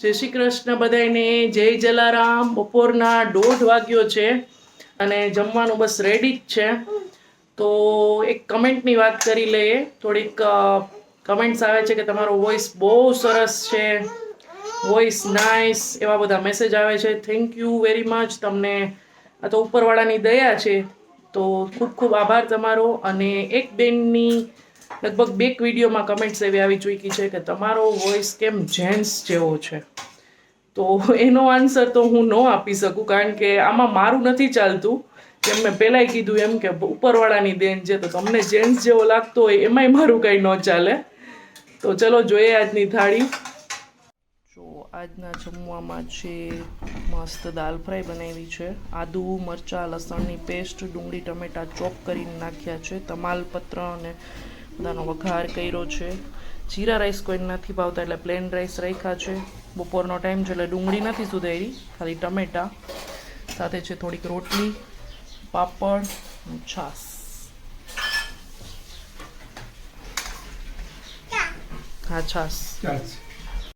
જય શ્રી કૃષ્ણ બધાને જય જલારામ. બપોરના દોઢ વાગ્યો છે અને જમવાનું બસ રેડી જ છે. તો એક કમેન્ટની વાત કરી લઈએ. થોડીક કમેન્ટ્સ આવે છે કે તમારો વોઇસ બહુ સરસ છે. વોઇસ નાઇસ એવા બધા મેસેજ આવે છે. થેન્ક યુ વેરી મચ તમને. આ તો ઉપરવાળાની દયા છે. તો ખૂબ ખૂબ આભાર તમારો. અને એક બેનની લગભગ બે વિડીયોમાં કમેન્ટ્સ એવી આવી ચૂકી છે કે તમારો વોઇસ કેમ જેન્ટ્સ જેવો છે? તો એનો આન્સર તો હું ન આપી શકું, કારણ કે આમાં મારું નથી ચાલતું. જેમ મેં પહેલાંય કીધું એમ કે ઉપરવાળાની દેન છે, તો તમને જેન્ટ્સ જેવો લાગતો હોય એમાંય મારું કંઈ ન ચાલે. તો ચલો જોઈએ આજની થાળી. જો, આજના જમવામાં છે મસ્ત દાલ ફ્રાય બનાવી છે, આદુ, મરચાં, લસણની પેસ્ટ, ડુંગળી, ટમેટાં ચોપ કરીને નાખ્યા છે, તમાલપત્ર અને બધાનો વઘાર કર્યો છે. જીરા રાઈસ કોઈને નથી ભાવતા એટલે પ્લેન રાઈસ રાખ્યા છે. બપોરનો ટાઈમ છે એટલે ડુંગળી નથી સુધારી, ખાલી ટમેટા, સાથે છે થોડીક રોટલી, પાપડ છાસ હા ચાલશે